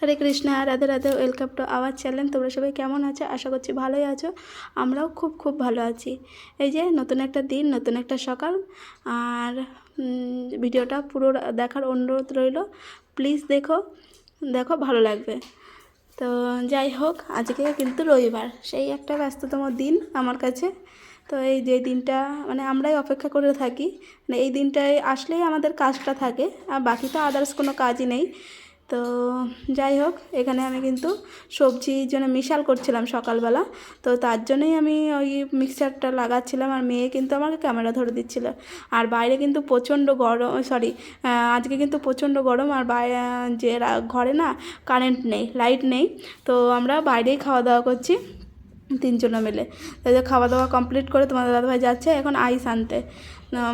Hare Krishna, Radhe Radhe welcome to our channel তোমরা সবাই কেমন আছো? আশা করছি ভালোই আছো। আমরাও খুব খুব ভালো আছি। এই যে নতুন একটা দিন, নতুন একটা সকাল। আর ভিডিওটা পুরো দেখার অনুরোধ রইল। প্লিজ দেখো দেখো, ভালো লাগবে। তো যাই হোক, আজকে কিন্তু রবিবার। সেই একটা ব্যস্ততম দিন আমার কাছে। তো এই যে দিনটা মানে আমরাই অপেক্ষা করে থাকি। মানে এই দিনটায় আসলেই আমাদের কাজটা থাকে। আর বাকি তো আদার্স কোনো কাজই নেই। তো যাই হোক, এখানে আমি কিন্তু সবজির জন্য মিশাল করছিলাম সকালবেলা। তো তার জন্যই আমি ওই মিক্সারটা লাগাচ্ছিলাম আর মেয়ে কিন্তু আমাকে ক্যামেরা ধরে দিচ্ছিল। আর বাইরে কিন্তু প্রচণ্ড গরম সরি আজকে কিন্তু প্রচণ্ড গরম আর বাইরে যে ঘরে না কারেন্ট নেই লাইট নেই। তো আমরা বাইরেই খাওয়া দাওয়া করছি তিনজনে মিলে। তাদের খাওয়া দাওয়া কমপ্লিট করে তোমাদের দাদাভাই যাচ্ছে, এখন আইস আনতে।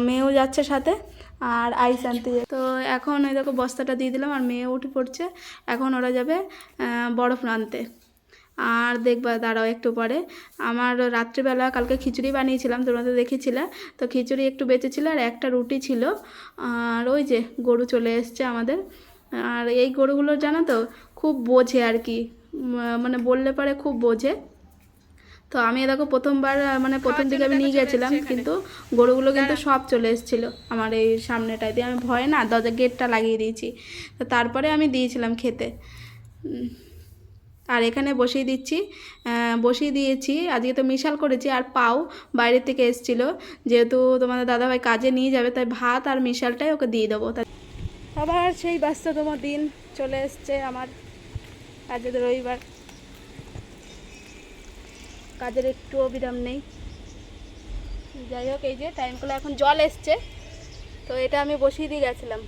মেয়েও যাচ্ছে সাথে। আর আইস আনতে। তো এখন ওই দেখো বস্তাটা দিয়ে দিলাম আর মেয়ে উঠে পড়ছে। এখন ওরা যাবে বরফ আনতে। আর দেখবা, দাঁড়াও একটু পরে। আমার রাত্রিবেলা কালকে খিচুড়ি বানিয়েছিলাম, তোমরা তো দেখেছিলে। তো খিচুড়ি একটু বেঁচেছিল আর একটা রুটি ছিল। আর ওই যে গরু চলে এসছে আমাদের। আর এই গরুগুলো জানো তো, খুব বোঝে আর কি। মানে বললে পরে খুব বোঝে। তো আমি দেখো প্রথমবার মানে প্রথম দিকে আমি নিয়ে গেছিলাম কিন্তু গরুগুলো কিন্তু সব চলে এসেছিল আমার এই সামনেটায় দিয়ে। আমি ভয়ে না দরজা গেটটা লাগিয়ে দিয়েছি। তো তারপরে আমি দিয়েছিলাম খেতে। আর এখানে বসিয়ে দিচ্ছি বসিয়ে দিয়েছি। আজকে তো মিশাল করেছি আর পাও বাইরে থেকে এসেছিল। যেহেতু তোমাদের দাদাভাই কাজে নিয়ে যাবে তাই ভাত আর মিশালটাই ওকে দিয়ে দেবো। আবার সেই ব্যস্ততম দিন চলে এসছে আমার। আজকে রবিবার। কাজের একটুও বিরাম নেই। যাই হোক, এই যে টাইমগুলো এখন জল এসছে। তো এটা আমি বসিয়ে দিয়ে গেছিলাম।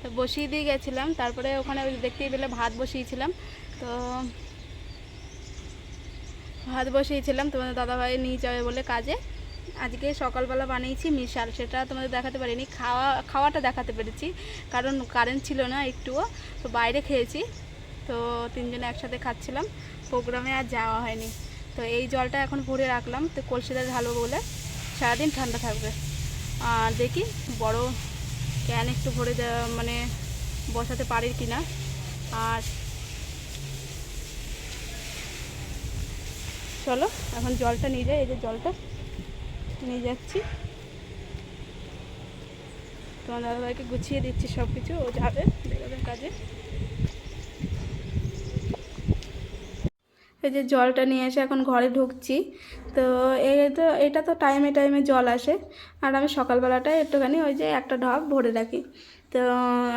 তো বসিয়ে দিয়ে গেছিলাম, তারপরে ওখানে দেখতেই পেলে ভাত বসিয়েছিলাম। তো ভাত বসিয়েছিলাম, তোমাদের দাদাভাই নিয়ে যাবে বলে কাজে। আজকে সকালবেলা বানিয়েছি মিশাল, সেটা তোমাদের দেখাতে পারিনি, খাওয়া, খাওয়াটা দেখাতে পেরেছি। কারণ কারেন্ট ছিল না একটুও, তো বাইরে খেয়েছি। তো তিনজনে একসাথে খাচ্ছিলাম। প্রোগ্রামে আর যাওয়া হয়নি। তো এই জলটা এখন ভরে রাখলাম। তো কলসিতে ঢালবো বলে সারাদিন ঠান্ডা থাকবে। আর দেখি বড় ক্যান একটু ভরে মানে বসাতে পারি কি না আর চলো, এখন জলটা নিয়ে যাই। এই যে জলটা নিয়ে যাচ্ছি। তোমার দাদাভাইকে গুছিয়ে দিচ্ছি সব কিছু ও যাবে কাজে। এই যে জলটা নিয়ে এসে এখন ঘরে ঢুকছি। তো এই তো, এটা তো টাইমে টাইমে জল আসে। আর আমি সকালবেলাটায় একটুখানি ওই যে একটা ঢপ ভরে রাখি। তো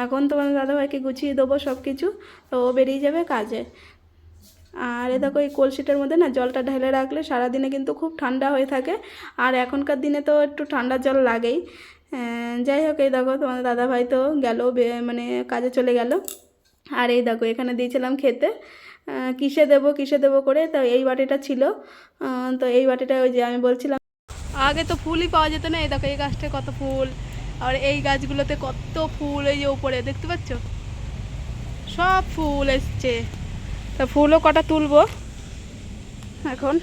এখন তোমার দাদাভাইকে গুছিয়ে দেবো সব কিছু তো ও বেরিয়ে যাবে কাজে। আর এ দেখো, এই কলসিটার মধ্যে না জলটা ঢেলে রাখলে সারাদিনে কিন্তু খুব ঠান্ডা হয়ে থাকে। আর এখনকার দিনে তো একটু ঠান্ডা জল লাগেই। যাই হোক, এই দেখো তোমাদের দাদাভাই তো গেল মানে কাজে চলে গেল। আর এই দেখো, এখানে দিয়েছিলাম খেতে। কিসে দেবো কিসে দেবো করে? তো এই বাটিটা ছিল। তো এই বাটিটা ওই যে আমি বলছিলাম আগে তো ফুলই পাওয়া যেত না। এই দেখো এই গাছটায় কত ফুল। আর এই গাছগুলোতে কত ফুল এই যে উপরে দেখতে পাচ্ছ? সব ফুল এসছে। তা ফুলও কটা তুলবো? এখন।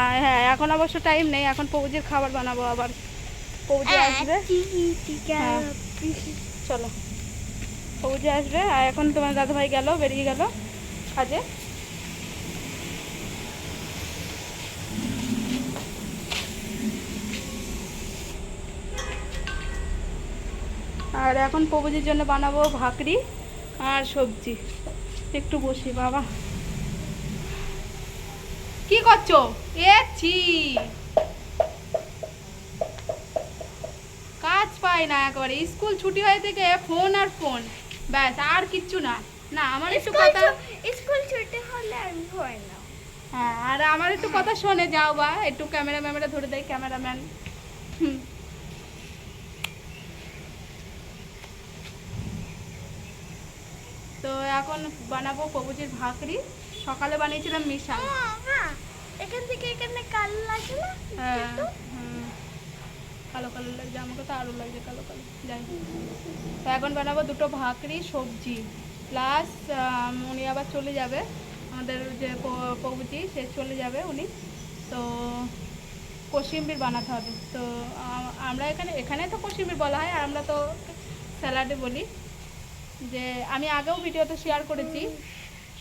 আর হ্যাঁ এখন অবশ্য টাইম নেই। এখন পৌজির খাবার বানাবো আবার। পৌজি আসবে। হ্যাঁ। পৌজে আসবে। আর এখন তোমার দাদাভাই গেল, বেরিয়ে গেল কাজে। আর এখন প্রভুজির জন্য বানাবো ভাকরি আর সবজি। একটু বসি, বাবা। কি করছ? এ ছি। কাজ পাই না একবারে। স্কুল ছুটি হয়ে থেকে ফোন আর ফোন। ব্যাস আর কিচ্ছু না। না আমার একটু কথা স্কুল ছুটি হলে আমি হয় না। হ্যাঁ আর আমার একটু কথা শোনে যাও বা। একটু ক্যামেরা ম্যামেরা ধরে দেয় ক্যামেরাম্যান হুম। তো এখন বানাবো কবুজির ভাকরি। সকালে বানিয়েছিলাম মিশা হ্যাঁ এখান থেকে এখানে কাল লাগে না? হ্যাঁ। কালো কালো লাগছে, আমাকে তো আরও লাগছে কালো কালো, যাই তো এখন বানাবো দুটো ভাকরি সবজি প্লাস উনি আবার চলে যাবে, আমাদের যে প- পৌজি, সে চলে যাবে উনি। তো কসিম্বির বানাতে হবে। তো আমরা এখানে এখানে তো কসিম্বির বলা হয়, আর আমরা তো স্যালাডে বলি। যে আমি আগেও ভিডিওতে শেয়ার করেছি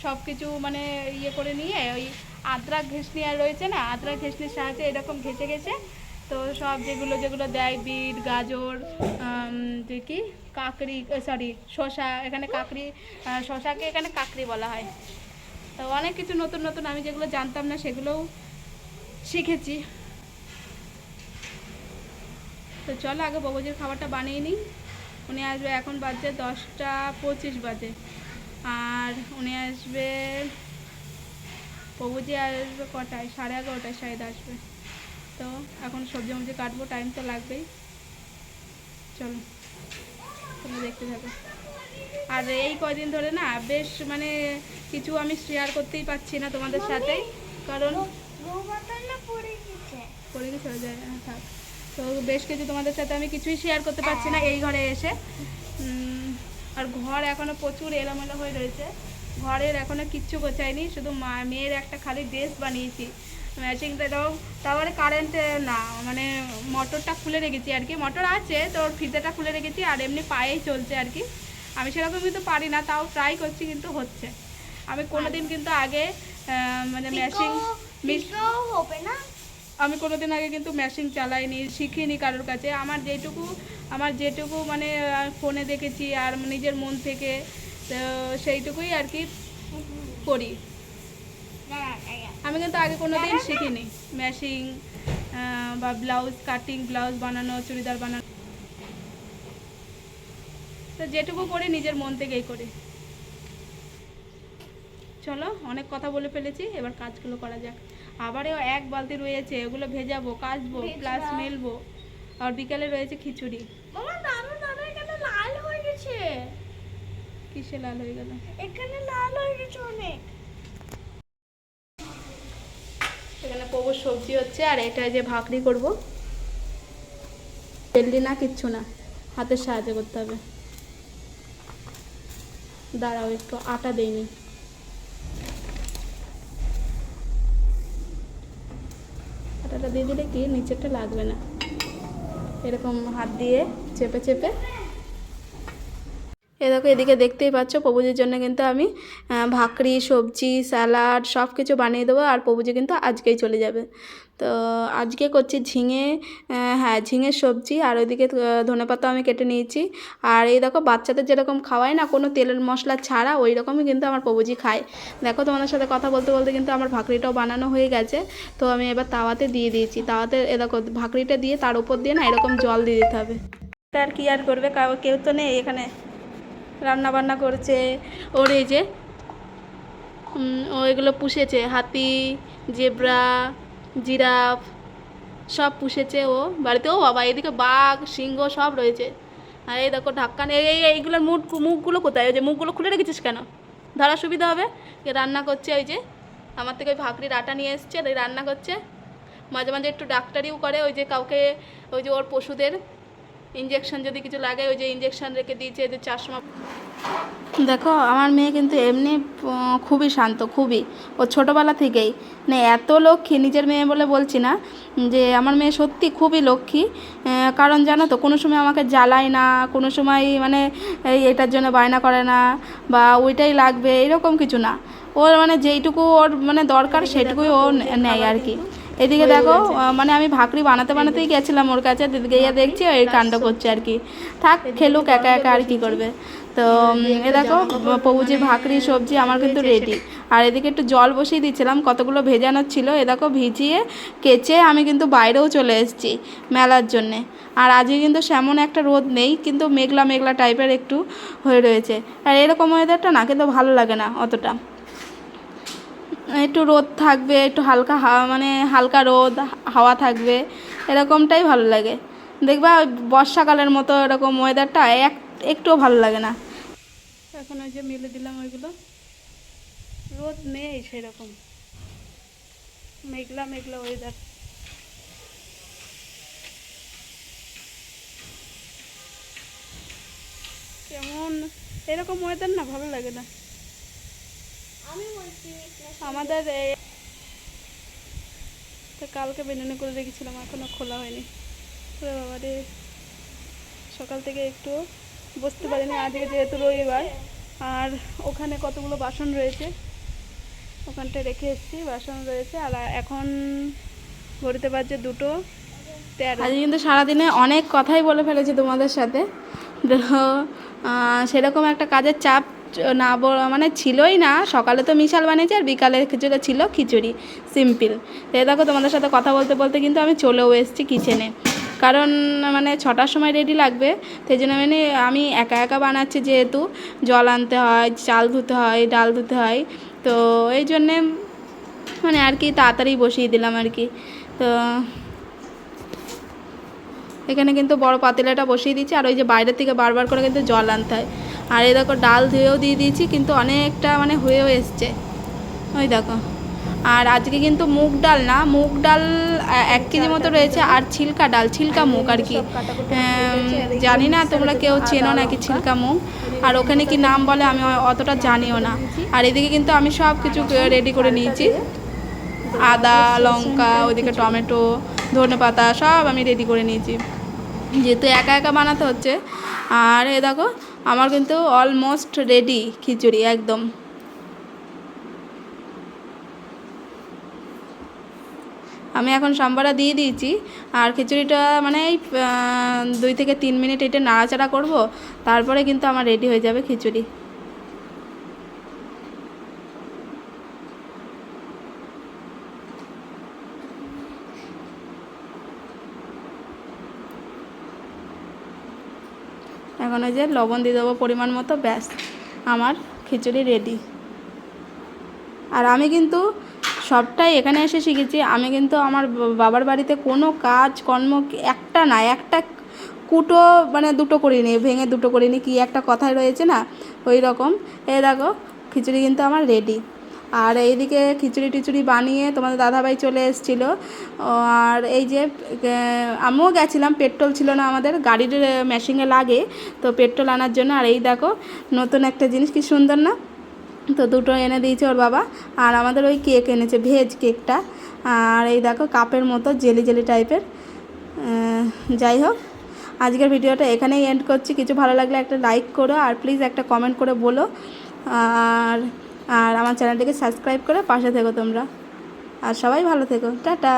সব কিছু মানে ইয়ে করে নিয়ে, ওই আদ্রা ঘেসনি আর রয়েছে না, আদ্রা ঘেসনির সাহায্যে এরকম ঘেসে গেছে তো সব যেগুলো যেগুলো দেয় বিট, গাজর কি, কাকড়ি সরি শশা এখানে কাকড়ি শশাকে এখানে কাকড়ি বলা হয়। তো অনেক কিছু নতুন নতুন আমি যেগুলো জানতাম না সেগুলোও শিখেছি। তো চলো আগে ববজির খাবারটা বানিয়ে নিই। উনি আসবে এখন বাজে দশটা পঁচিশ বাজে। আর উনি আসবে প্রভুজি আসবে কটায়? সাড়ে এগারোটায় শায়দ আসবে। তো এখন সবজি মবজি কাটবো টাইম তো লাগবেই। চলো তোমরা দেখতে থাকো। আর এই কয়দিন ধরে না বেশ মানে কিছু আমি শেয়ার করতেই পারছি না তোমাদের সাথে। কারণ পড়ে গেছে। হয়ে যায় থাক। তো বেশ কিছু তোমাদের সাথে আমি কিছুই শেয়ার করতে পারছি না এই ঘরে এসে। আর ঘর এখনও প্রচুর এলোমেলো হয়ে রয়েছে। ঘরের এখনও কিচ্ছু গোছায়নি শুধু মা মেয়ের একটা খালি ড্রেস বানিয়েছি। ম্যাচিংটা তাও তারপরে কারেন্টে না মানে মোটরটা খুলে রেখেছি আর কি। মোটর আছে তো ওর ফিতেটা খুলে রেখেছি আর এমনি পায়েই চলছে আর কি। আমি সেরকম কিন্তু পারি না তাও ট্রাই করছি কিন্তু হচ্ছে। আমি কোনোদিন কিন্তু আগে মানে ম্যাচিং হবে না? আমি কোনোদিন আগে কিন্তু মেশিন চালাইনি শিখিনি কারোর কাছে। আমার যেটুকু আমার যেটুকু মানে ফোনে দেখেছি আর নিজের মন থেকে তো সেইটুকুই আর কি করি। না। আমি কিন্তু আগে কোনো কোনোদিন শিখিনি। মেশিং বা ব্লাউজ কাটিং ব্লাউজ বানানো চুড়িদার বানানো। তো যেটুকু করি নিজের মন থেকেই করি। চলো অনেক কথা বলে ফেলেছি এবার কাজগুলো করা যাক। আবারও এক বালতি রয়েছে ওগুলো ভেজাবো কাচবো প্লাস মেলবো। আর বিকালে রয়েছে খিচুড়ি। হয়ে কিসে লাল হয়ে গেল? এখানে লাল হয়ে গেছে অনেক। এখানে প্রবর সবজি হচ্ছে, আর এটা যে ভাকরি করব। তেলদি না, কিচ্ছু না, হাতের সাহায্য করতে হবে। দাঁড়াও, একটু আটা দেইনি আটাটা দিয়ে দিলে কি, নিচেরটা লাগবে না। এরকম হাত দিয়ে চেপে চেপে এ দেখো, এদিকে দেখতেই পাচ্ছ, প্রভুজির জন্য কিন্তু আমি ভাকরি, সবজি, স্যালাড সব কিছু বানিয়ে দেবো আর প্রভুজি কিন্তু আজকেই চলে যাবে। তো আজকে করছি ঝিঙে হ্যাঁ ঝিঙের সবজি আর ওইদিকে ধনে পাতা আমি কেটে নিয়েছি। আর এই দেখো, বাচ্চাদের যেরকম খাওয়াই না, কোনো তেলের মশলা ছাড়া ওই রকমই কিন্তু আমার প্রভুজি খায়। দেখো, তোমাদের সাথে কথা বলতে বলতে কিন্তু আমার ভাকরিটাও বানানো হয়ে গেছে। তো আমি এবার তাওয়াতে দিয়ে দিয়েছি। তাওয়াতে এ দেখো, ভাকরিটা দিয়ে তার উপর দিয়ে না এরকম জল দিয়ে দিতে হবে। আর কি আর করবে? কাউ- তো নেই এখানে। রান্না বান্না করছে, ওর এই যে ও এগুলো পুষেছে, হাতি, জেব্রা, জিরাফ, সব পুষেছে ও বাড়িতে। ও বাবা, এদিকে বাঘ, সিংহ সব রয়েছে। আর এই দেখো ঢাক্কান এই এই- এইগুলোর মুখ মুখগুলো কোথায়? ওই যে মুখগুলো খুলে রেখেছিস কেন? ধরা সুবিধা হবে? এ রান্না করছে ওই যে, আমার থেকে ওই ভাকরির আটা নিয়ে এসছে রান্না করছে। মাঝে মাঝে একটু ডাক্তারিও করে, ওই যে কাউকে, ওই যে ওর পশুদের। ইঞ্জেকশন যদি কিছু লাগে ওই যে ইঞ্জেকশন রেখে দিয়েছে যে চশমা। দেখো আমার মেয়ে কিন্তু এমনি খুবই শান্ত খুবই। ও ছোটোবেলা থেকেই মানে এত লক্ষ্মী নিজের মেয়ে বলে বলছি না যে আমার মেয়ে সত্যি খুবই লক্ষ্মী। কারণ জানো তো কোনো সময় আমাকে জ্বালায় না কোনো সময় মানে এই এটার জন্য বায়না করে না বা ওইটাই লাগবে এরকম কিছু না। ওর মানে যেইটুকু ওর মানে দরকার সেটুকুই ও নেয় আর কি। এদিকে দেখো মানে আমি ভাকরি বানাতে বানাতেই গেছিলাম ওর কাছে দিদিকে গিয়ে দেখছি ওই কাণ্ড করছে আর কি। থাক খেলুক একা একা আর কি করবে। তো এ দেখো প্রভুজির ভাকরি সবজি আমার কিন্তু রেডি আর এদিকে একটু জল বসিয়ে দিয়েছিলাম কতগুলো ভেজানোর ছিল এ দেখো ভিজিয়ে কেচে আমি কিন্তু বাইরেও চলে এসেছি মেলার জন্যে। আর আজকে কিন্তু সেমন একটা রোদ নেই কিন্তু মেঘলা মেঘলা টাইপের একটু হয়ে রয়েছে। আর এরকম ওয়েদারটা না কিন্তু ভালো লাগে না অতটা। একটু রোদ থাকবে, একটু হালকা হাওয়া মানে হালকা রোদ, হাওয়া থাকবে, এরকমটাই ভালো লাগে। দেখবা বর্ষাকালের মতো এরকম ওয়েদারটা এক, একটুও ভালো লাগে না। এখন ওই যে মেলে দিলাম ওইগুলো। রোদ নেই সেরকম। মেঘলা মেঘলা ওয়েদার কেমন? এরকম ওয়েদার না ভালো লাগে না। আমাদের এই কালকে বেনুনি করে রেখেছিলাম, এখনও খোলা হয়নি। ওরে বাবা রে। সকাল থেকে একটু বসতে পারিনি, আজকে যেহেতু রবিবার, আর ওখানে কতগুলো বাসন রয়েছে, ওখানটায় রেখে এসেছি, বাসন রয়েছে, আর এখন ঘড়িতে বাজছে দুটো তেরো। আজকে কিন্তু সারাদিনে অনেক কথাই বলে ফেলেছি তোমাদের সাথে। সেরকম একটা কাজের চাপ না মানে ছিলই না। সকালে তো মিশাল বানিয়েছি আর বিকালে কিছুটা ছিল খিচুড়ি, সিম্পল। তো দেখো তোমাদের সাথে কথা বলতে বলতে কিন্তু আমি চলেও এসেছি কিচেনে কারণ মানে ছটার সময় রেডি লাগবে, সেই জন্য মানে আমি একা একা বানাচ্ছি যেহেতু। জল আনতে হয়, চাল ধুতে হয়, ডাল ধুতে হয়। তো এই জন্যে মানে আর কি তাড়াতাড়ি বসিয়ে দিলাম আর কি। তো এখানে কিন্তু বড় পাতিলাটা বসিয়ে দিয়েছি আর ওই যে বাইরের থেকে বারবার করে কিন্তু জল আনতে হয়। আর এই দেখো ডাল ধুয়েও দিয়ে দিয়েছি, কিন্তু অনেকটা মানে হয়েও এসছে। ওই দেখো। আর আজকে কিন্তু মুগ ডাল না, মুগ ডাল এক কেজি মতো রয়েছে আর ছিলকা ডাল, ছিলকা মুগ আর কি। জানি না তোমরা কেউ চেনো নাকি ছিলকা মুগ। আর ওখানে কি নাম বলে আমি অতটা জানিও না। আর এদিকে কিন্তু আমি সব কিছু রেডি করে নিয়েছি। আদা, লঙ্কা, ওইদিকে টমেটো ধনে পাতা সব আমি রেডি করে নিয়েছি। যেহেতু একা একা বানাতে হচ্ছে। আর এ দেখো আমার কিন্তু অলমোস্ট রেডি খিচুড়ি, একদম। আমি এখন সাম্বারা দিয়ে দিয়েছি, আর খিচুড়িটা মানে এই দুই থেকে তিন মিনিট এটা নাড়াচাড়া করব, তারপরে কিন্তু আমার রেডি হয়ে যাবে খিচুড়ি। এখন যে লবণ দিয়ে দেবো পরিমাণ মতো, ব্যাস, আমার খিচুড়ি রেডি আর আমি কিন্তু সবটাই এখানে এসে শিখেছি। আমি কিন্তু আমার বাবার বাড়িতে কোনো কাজ, কর্ম একটা না, একটা কুটো মানে দুটো করিনি, ভেঙে দুটো করিনি, কি একটা কথাই রয়েছে না? ওই রকম। এ দেখো, খিচুড়ি কিন্তু আমার রেডি আর এইদিকে খিচুড়ি টিচুড়ি বানিয়ে তোমাদের দাদাভাই চলে এসেছিল। আর এই যে আমিও গেছিলাম, পেট্রোল ছিল না আমাদের, গাড়ির মেশিনে লাগে, তো পেট্রোল আনার জন্য। আর এই দেখো, নতুন একটা জিনিস, কি সুন্দর না? তো দুটো এনে দিয়েছে ওর বাবা, আর আমাদের ওই কেক এনেছে, ভেজ কেকটা। আর এই দেখো, কাপের মতো, জেলি জেলি টাইপের। যাই হোক, আজকের ভিডিওটা এখানেই এন্ড করছি। কিছু ভালো লাগলে একটা লাইক করো, আর প্লিজ একটা কমেন্ট করে বলো। আর আর আমার চ্যানেলটিকে সাবস্ক্রাইব করে পাশে থেকো তোমরা। আর সবাই ভালো থেকো। টাটা।